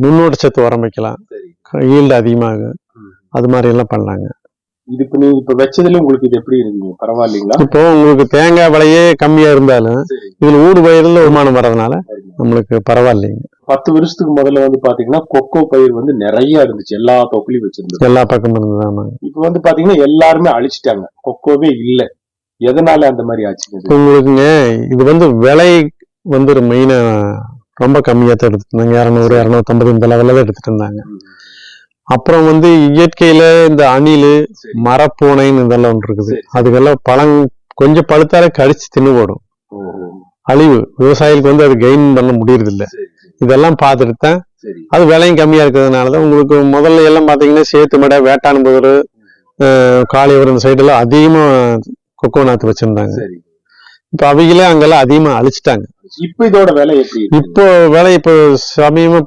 நுண்ணூட்ட சத்து சரி. ஈல்டு அதிகமாகும். அது மாதிரி எல்லாம் பண்ணலாங்க இது இப்ப நீங்க இப்ப வச்சதுல உங்களுக்கு இது எப்படி இருக்குங்க பரவாயில்லைங்களா? இப்போ உங்களுக்கு தேங்காய் விலையே கம்மியா இருந்தாலும் இதுல ஊடு பயிரில் வருமானம் வர்றதுனால நம்மளுக்கு பரவாயில்லைங்க. பத்து வருஷத்துக்கு முதல்ல வந்து பாத்தீங்கன்னா கொக்கோ பயிர் வந்து நிறைய இருந்துச்சு. எல்லா தொக்குலையும் வச்சிருந்தது. எல்லா பக்கமும் இருந்ததாமாங்க இப்ப வந்து பாத்தீங்கன்னா எல்லாருமே அழிச்சிட்டாங்க. கொக்கோவே இல்ல. எதனால அந்த மாதிரி? இப்போ உங்களுக்குங்க இது வந்து விலை வந்து ஒரு மெயினா ரொம்ப கம்மியா தான் எடுத்துட்டு இருந்தாங்க இரநூறு இரநூத்தம்பது இந்த லெவலில் தான் எடுத்துட்டு இருந்தாங்க. அப்புறம் வந்து இயற்கையில இந்த அணில் மரப்பூனைன்னு இதெல்லாம் ஒன்று இருக்குது. அதுக்கெல்லாம் பழம் கொஞ்சம் பழுத்தாலே கடிச்சு தின்னு போடும். அழிவு. விவசாயிகளுக்கு வந்து அது கெயின் பண்ண முடியறது இல்ல சரி சரி, இதெல்லாம் பார்த்துட்டு தான் அது விலையும் கம்மியா இருக்கிறதுனால தான் உங்களுக்கு முதல்ல எல்லாம் பாத்தீங்கன்னா சேத்து மடை வேட்டான்புதூர் காளியவர் இந்த சைடெல்லாம் அதிகமா கொக்கோ நாத்து வச்சிருந்தாங்க. சரி. இப்ப அவைகளே அங்கெல்லாம் அதிகமா அழிச்சிட்டாங்க. இப்ப இதோட விலை எப்படி இப்போ விலை இப்போ சமயமா